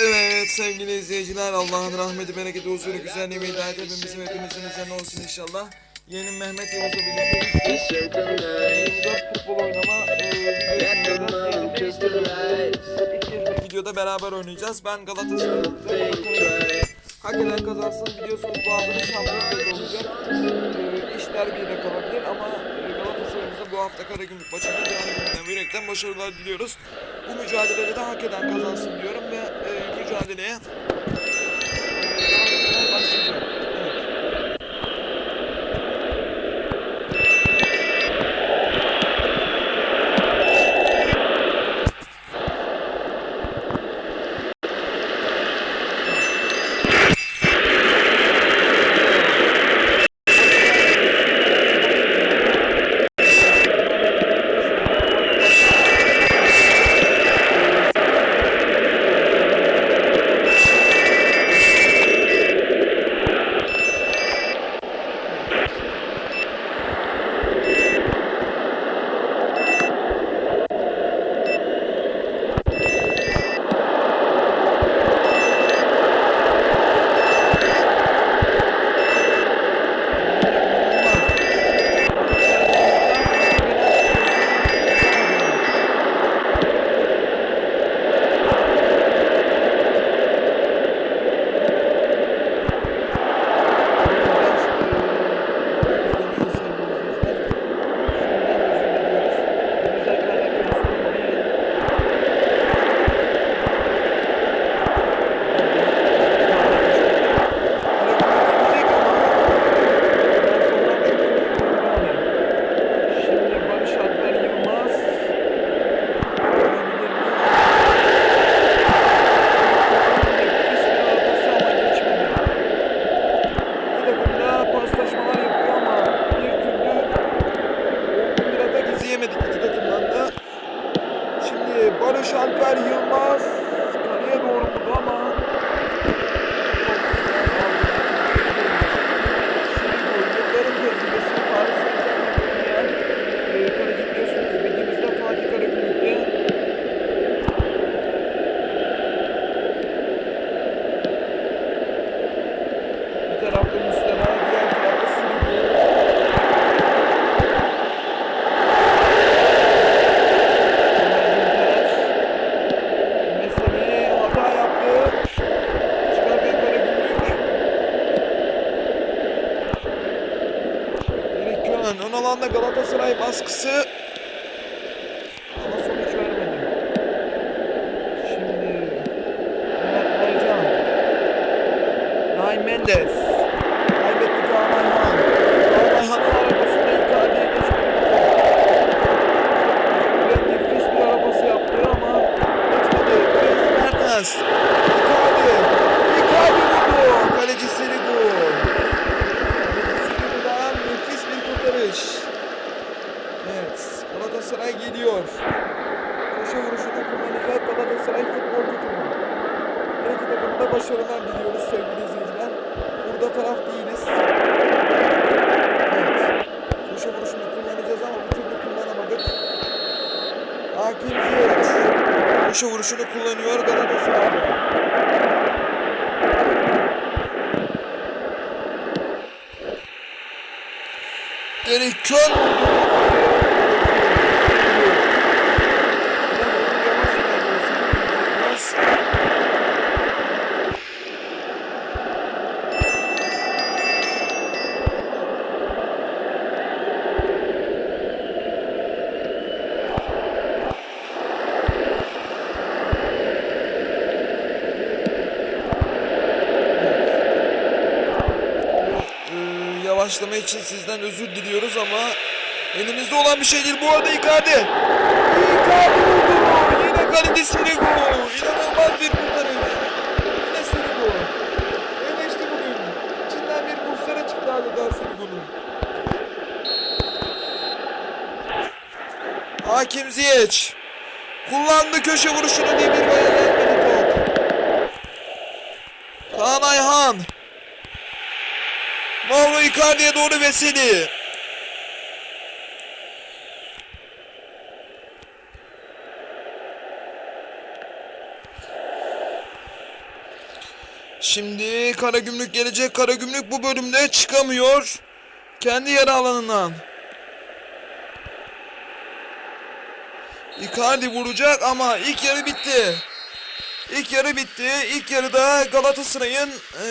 Evet sevgili izleyiciler Allah'ın rahmeti, bereketi, huzuru, güzelliği ve hidayeti hepimizin ve hepimizin üzerine olsun inşallah. Yeğenim Mehmet Yavuz'la birlikteyiz. 24 futbol oynama e, videoda beraber oynayacağız. Ben Galatasaray'ım. Hakikaten kazansın biliyorsunuz bu haftanın şampiyon olacak. E, iş derbiyle kalabilir ama e, Galatasaray'ımıza bu hafta Karagümrük maçında ve yürekten başarılar diliyoruz. Bu mücadelede de hak eden kazansın diyorum ve e, mücadeleye başlayacak. 安打、ガラタスライ、マスクス。Köşe vuruşunu kullanacak Galatasaray futbol takımı her iki takımda başarılar diliyoruz sevgili izleyiciler. Burada taraf değiliz. Evet. Köşe vuruşunu kullanacağız ama bir türlü kullanamadık. Hakim Ziyech. Köşe vuruşunu kullanıyor Galatasaray. Derek Kön. Yavaşlama için sizden özür diliyoruz ama elimizde olan bir şey değil. Bu arada Icardi. Icardi vurdu. Yine kaleci Sirigu. İnanılmaz bir kurtarış. Yine Sirigu. Eleşti bugün. İçinden bir Muslera çıktı adeta Sirigu'nun. Hakim Ziyech. Kullandı köşe vuruşunu Demirbay'a gelmedi top. Kaan Ayhan. Mauro Icardi'ye doğru Veseli. Şimdi Karagümrük gelecek. Karagümrük bu bölümde çıkamıyor. Kendi yarı alanından. Icardi vuracak ama ilk yarı bitti. İlk yarı bitti. İlk yarıda Galatasaray'ın e,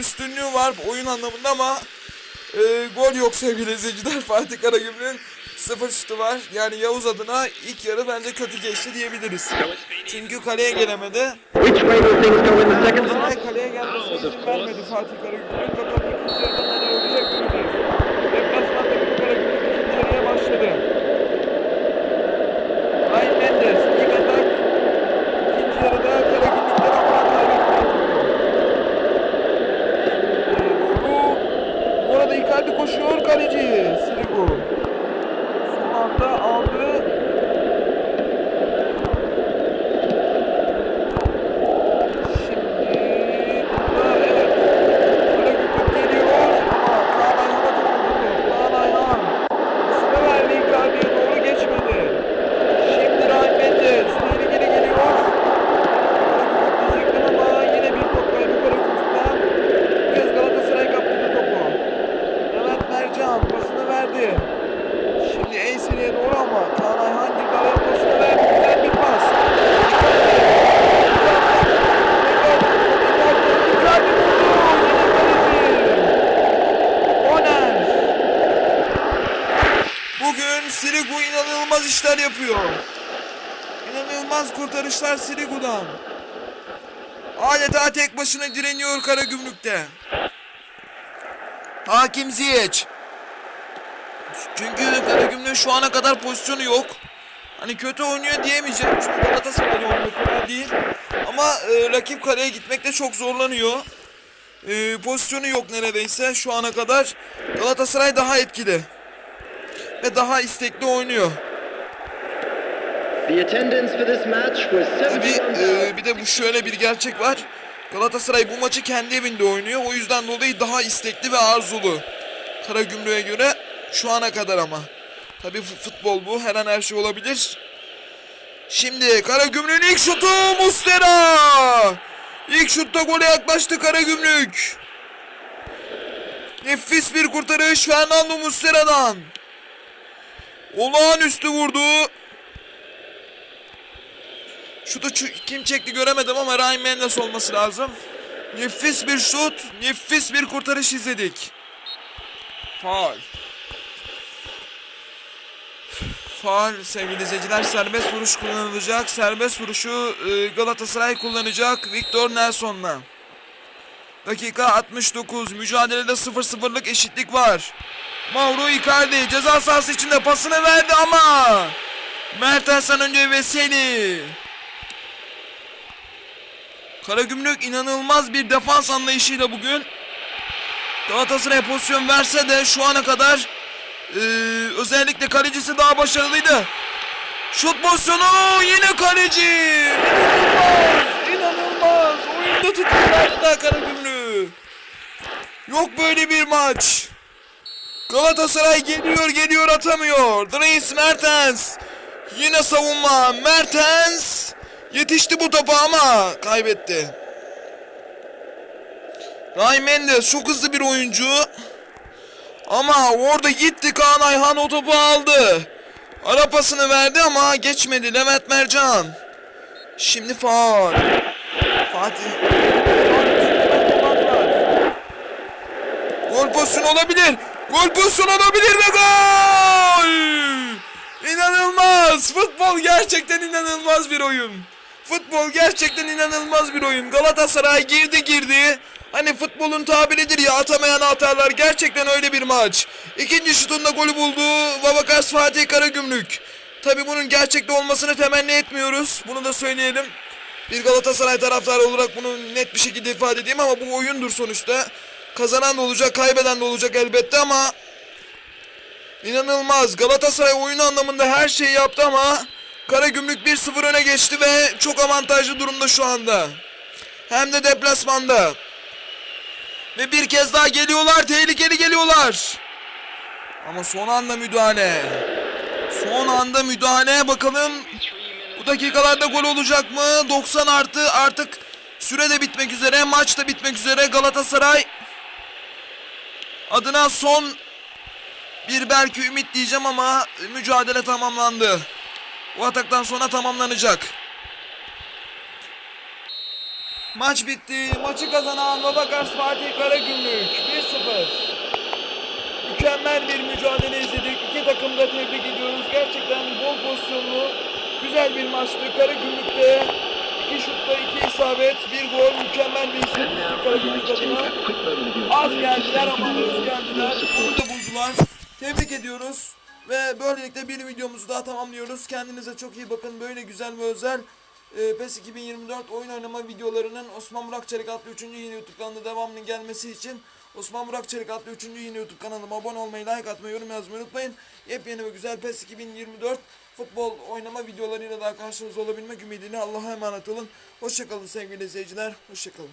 üstünlüğü var oyun anlamında ama e, gol yok sevgili izleyiciler. Fatih Karagümrük'ün sıfır şutu var. Yani Yavuz adına ilk yarı bence kötü geçti diyebiliriz. Çünkü kaleye gelemedi. Kaleye gelmesine izin vermedi Fatih Karagümrük. Bakalım ikinci yarıda neler olacak göreceğiz. Deplasman takımı Karagümrük ikinci yarıya başladı. Ryan Mendes ilk atak. İkinci yarıda Karagümrük'ten aman kaybettiler. Şimdi doğru. Bu arada Icardi koşuyor kaleci. Sirigu. Son anda aldı. Şimdi burada evet. Karagümrük geliyor ama Kaan Ayhan'a takıldı. Kaan Ayhan. Sıra verdi Icardi'ye doğru geçmedi. Şimdi Ryan Mendes. Tehlikeli geliyor. Karagümrük diyecektim ama yine bir top kaybı Karagümrük'ten. Bu kez Galatasaray kaptırdı topu. Mehmet Mercan pasını verdi. Şimdi en seriye doğru ama Kaan Ayhan girdi araya pasını verdi. Güzel bir pas. Bugün Sirigu inanılmaz işler yapıyor. İnanılmaz kurtarışlar Sirigu'dan. Adeta tek başına direniyor Karagümrük'te. Hakim Ziyech. Çünkü Karagümrük'ün şu ana kadar pozisyonu yok. Hani kötü oynuyor diyemeyeceğim çünkü Galatasaray'da oynuyor kolay değil. Ama e, rakip kaleye gitmekte çok zorlanıyor. E, pozisyonu yok neredeyse şu ana kadar. Galatasaray daha etkili. Ve daha istekli oynuyor. The attendance for this match was Tabi 71,000. e, bir de bu şöyle bir gerçek var. Galatasaray bu maçı kendi evinde oynuyor. O yüzden dolayı daha istekli ve arzulu. Karagümrük'e göre şu ana kadar ama. Tabi futbol bu. Her an her şey olabilir. Şimdi Karagümrük'ün ilk şutu Mustera. İlk şutta gole yaklaştı Karagümrük. Nefis bir kurtarış Fernando Mustera'dan. Olağanüstü vurdu. Şutu kim çekti göremedim ama Ryan Mendes olması lazım. Nefis bir şut, nefis bir kurtarış izledik. Faul. Faul sevgili izleyiciler serbest vuruş kullanılacak. Serbest vuruşu e, Galatasaray kullanacak Victor Nelson'la. Dakika 69. Mücadelede 0-0'lık eşitlik var. Mauro Icardi ceza sahası içinde pasını verdi ama Mertens'ten önce Veseli. Karagümrük inanılmaz bir defans anlayışıyla bugün Galatasaray pozisyon verse de şu ana kadar eee, özellikle kalecisi daha başarılıydı. Şut pozisyonu yine kaleci. İnanılmaz, inanılmaz. Oyunda tutuyorlar da Karagümrük. Yok böyle bir maç. Galatasaray geliyor geliyor atamıyor. Dries Mertens. Yine savunma. Mertens. Yetişti bu topa ama kaybetti. Ryan Mendes çok hızlı bir oyuncu. Ama orada gitti Kaan Ayhan o topu aldı. Ara pasını verdi ama geçmedi Levent Mercan. Şimdi faul. Fatih. Gol pozisyonu olabilir. Gol pozisyonu olabilir ve gol! İnanılmaz. Futbol gerçekten inanılmaz bir oyun. Futbol gerçekten inanılmaz bir oyun. Galatasaray girdi girdi. Hani futbolun tabiridir ya atamayan atarlar. Gerçekten öyle bir maç. İkinci şutunda golü buldu. Babakas Fatih Karagümrük. Tabi bunun gerçekte olmasını temenni etmiyoruz. Bunu da söyleyelim. Bir Galatasaray taraftarı olarak bunu net bir şekilde ifade edeyim ama bu oyundur sonuçta. Kazanan da olacak, kaybeden de olacak elbette ama inanılmaz. Galatasaray oyun anlamında her şeyi yaptı ama Karagümrük 1-0 öne geçti ve çok avantajlı durumda şu anda. Hem de deplasmanda. Ve bir kez daha geliyorlar, tehlikeli geliyorlar. Ama son anda müdahale. Son anda müdahale bakalım bu dakikalarda gol olacak mı? 90 artı artık Süre de bitmek üzere, maç da bitmek üzere. Galatasaray adına son bir belki ümit diyeceğim ama mücadele tamamlandı. Bu ataktan sonra tamamlanacak. Maç bitti. Maçı kazanan Babakars Fatih Karagümrük 1-0. Mükemmel bir mücadele izledik. İki takımı da tebrik ediyoruz. Gerçekten bol pozisyonlu, güzel bir maçtı. Karagümrük'te iki şutta iki isabet, bir gol, mükemmel bir istatistik Karagümrük adına. Az geldiler ama öz geldiler. Onu da buldular. Tebrik ediyoruz. Ve böylelikle bir videomuzu daha tamamlıyoruz. Kendinize çok iyi bakın. Böyle güzel ve özel e, PES 2024 oyun oynama videolarının Osman Burak Çelik adlı 3. yeni YouTube kanalında devamının gelmesi için Osman Burak Çelik adlı 3. yeni YouTube kanalıma abone olmayı, like atmayı, yorum yazmayı unutmayın. Yepyeni ve güzel PES 2024 futbol oynama videolarıyla daha karşınızda olabilmek ümidiyle Allah'a emanet olun. Hoşçakalın sevgili izleyiciler. Hoşçakalın.